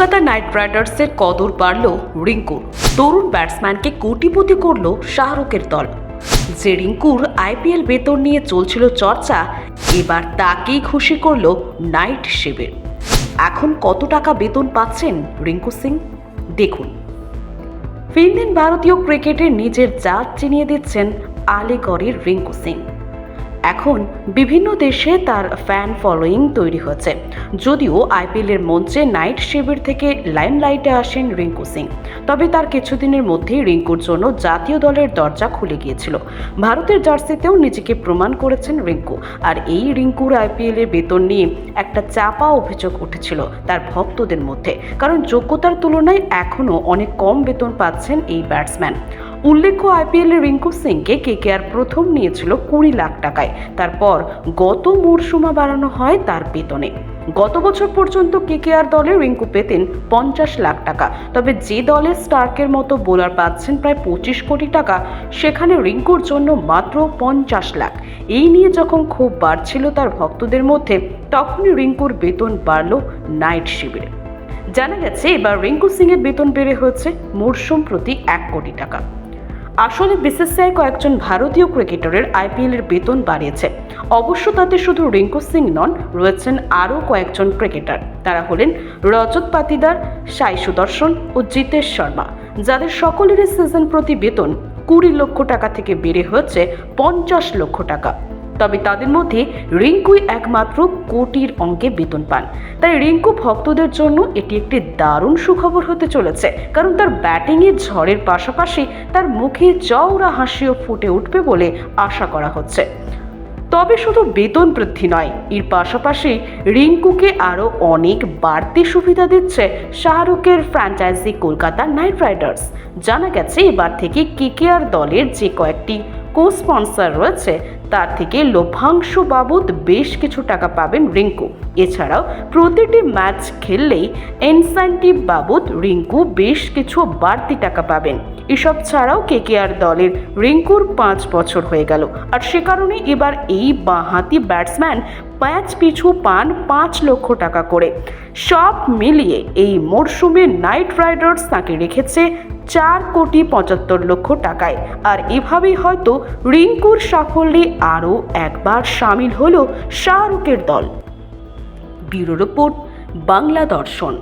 Kolkata night রাইডার্সের কদর বাড়ল রিঙ্কুর তরুণ ব্যাটসম্যানকে কোটিপতি করল শাহরুখের দল। যে রিঙ্কুর আইপিএল বেতন নিয়ে চলছিল চর্চা, এবার তাকেই খুশি করল নাইট শিবির। এখন কত টাকা বেতন পাচ্ছেন রিঙ্কু সিং? দেখুন। ফিনদিন ভারতীয় ক্রিকেটে নিজের জাত চিনিয়ে দিচ্ছেন আলিগড়ের রিঙ্কু সিং। এখন বিভিন্ন দেশে তার ফ্যান ফলোয়িং তৈরি হচ্ছে। যদিও আইপিএলের মঞ্চে নাইট শিবির থেকে লাইমলাইটে আসেন রিঙ্কু সিং। তবে তার কিছুদিনের মধ্যেই রিঙ্কুর জন্য জাতীয় দলের দরজা খুলে গিয়েছিল। ভারতের জার্সিতেও নিজেকে প্রমাণ করেছেন রিঙ্কু। আর এই রিঙ্কুর আইপিএলের বেতন নিয়ে একটা চাপা অভিযোগ উঠেছিল তার ভক্তদের মধ্যে। কারণ যোগ্যতার তুলনায় এখনও অনেক কম বেতন পাচ্ছেন এই ব্যাটসম্যান। উল্লেখ্য আইপিএলে রিঙ্কু সিংকে কেকেআর প্রথম নিয়েছিল কুড়ি লাখ টাকায়। তারপর গত মরশুমা বাড়ানো হয় তার বেতনে। গত বছর পর্যন্ত কেকেআর দলে রিঙ্কু পেতেন পঞ্চাশ লাখ টাকা। তবে যে দলে স্টার্কের মতো বোলার পাচ্ছেন প্রায় পঁচিশ কোটি টাকা, সেখানে রিঙ্কুর জন্য মাত্র পঞ্চাশ লাখ। এই নিয়ে যখন ক্ষোভ বাড়ছিল তার ভক্তদের মধ্যে, তখনই রিঙ্কুর বেতন বাড়ল নাইট শিবিরে। জানা গেছে, এবার রিঙ্কু সিং এর বেতন বেড়ে হয়েছে মরশুম প্রতি এক কোটি টাকা। আসলে বিসিসিআই কয়েকজন ভারতীয় ক্রিকেটারের আইপিএলের বেতন বাড়িয়েছে। অবশ্য তাতে শুধু রিঙ্কু সিং নন, রয়েছেন আরও কয়েকজন ক্রিকেটার। তারা হলেন রজত পাতিদার, সাই সুদর্শন ও জিতেশ শর্মা, যাদের সকলেরই সিজন প্রতি বেতন কুড়ি লক্ষ টাকা থেকে বেড়ে হয়েছে পঞ্চাশ লক্ষ টাকা। তবে তাদের মধ্যে রিঙ্কুই একমাত্র কোটির অঙ্কে বেতন পান। তাই রিঙ্কু ভক্তদের জন্য এটি একটি দারুণ সুখবর হতে চলেছে, কারণ তার ব্যাটিংয়ের ঝড়ের পাশাপাশি তার মুখে চওড়া হাসিও ফুটে উঠবে বলে আশা করা হচ্ছে। তবে শুধু বেতন বৃদ্ধি নয়, এর পাশাপাশি রিঙ্কুকে আরও অনেক বাড়তি সুবিধা দিচ্ছে শাহরুখের ফ্র্যাঞ্চাইজি কলকাতা নাইট রাইডার্স। জানা গেছে, এবার থেকে কেকেআর দলের যে কয়েকটি কো স্পন্সর রয়েছে, তার থেকে লভ্যাংশ বাবদ বেশ কিছু টাকা পাবেন রিঙ্কু। এছাড়াও প্রতিটি ম্যাচ খেললেই ইনসেন্টিভ বাবদ রিঙ্কু বেশ কিছু বাড়তি টাকা পাবেন। এসব ছাড়াও কেকেআর দলের রিঙ্কুর পাঁচ বছর হয়ে গেল। আর সে কারণে এবার এই বাঁহাতি ব্যাটসম্যান ম্যাচ পিছু পান পাঁচ লক্ষ টাকা করে। সব মিলিয়ে এই মরশুমে নাইট রাইডার্স তাকে রেখেছে চার কোটি পঁচাত্তর লক্ষ টাকায়। আর এভাবেই হয়তো রিঙ্কুর সাফল্যে আরও একবার সামিল হল শাহরুখের দল। ব্যুরো রিপোর্ট, বাংলা দর্শন।